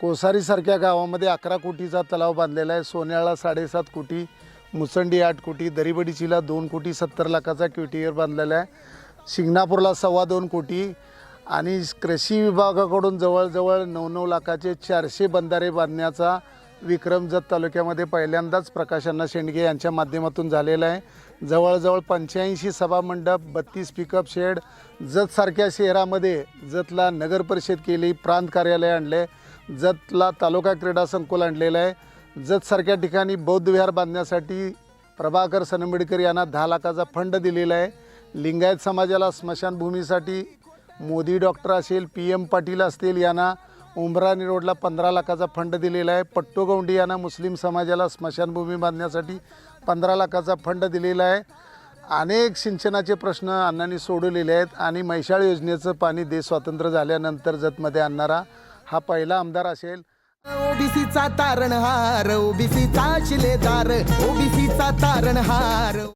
कोसारीसारख्या गावामध्ये अकरा कोटीचा तलाव बांधलेला आहे. सोन्याळा साडेसात कोटी मुसंडी आठ कोटी दरीबडीचीला दोन कोटी सत्तर लाखाचा क्युटीयर बांधलेला आहे. शिंगणापूरला सव्वा दोन कोटी आणि कृषी विभागाकडून जवळजवळ नऊ नऊ लाखाचे चारशे बंधारे बांधण्याचा विक्रम जत तालुक्यामध्ये पहिल्यांदाच प्रकाशांना शेंडगे यांच्या माध्यमातून झालेला आहे. जवळजवळ पंच्याऐंशी सभामंडप बत्तीस पिकअप शेड जतसारख्या शहरामध्ये जतला नगर परिषद केली प्रांत कार्यालय आणले. जतला तालुका क्रीडा संकुल आणलेलं आहे. जतसारख्या ठिकाणी बौद्ध विहार बांधण्यासाठी प्रभाकर सनंबिडकर यांना दहा लाखाचा फंड दिलेला आहे. लिंगायत समाजाला स्मशानभूमीसाठी मोदी डॉक्टर असेल पी एम पाटील असतील यांना उमराणी रोडला पंधरा लाखाचा फंड दिलेला आहे. पट्टोगौंडी यांना मुस्लिम समाजाला स्मशानभूमी बांधण्यासाठी पंधरा लाखाचा फंड दिलेला आहे. अनेक सिंचनाचे प्रश्न अण्णांनी सोडवलेले आहेत आणि मैशाळ योजनेचं पाणी देश स्वातंत्र्य झाल्यानंतर जतमध्ये आणणारा हा पहिला आमदार असेल. ओबीसीचा तारणहार ओबीसीचा शिलेदार ओबीसीचा तारणहार.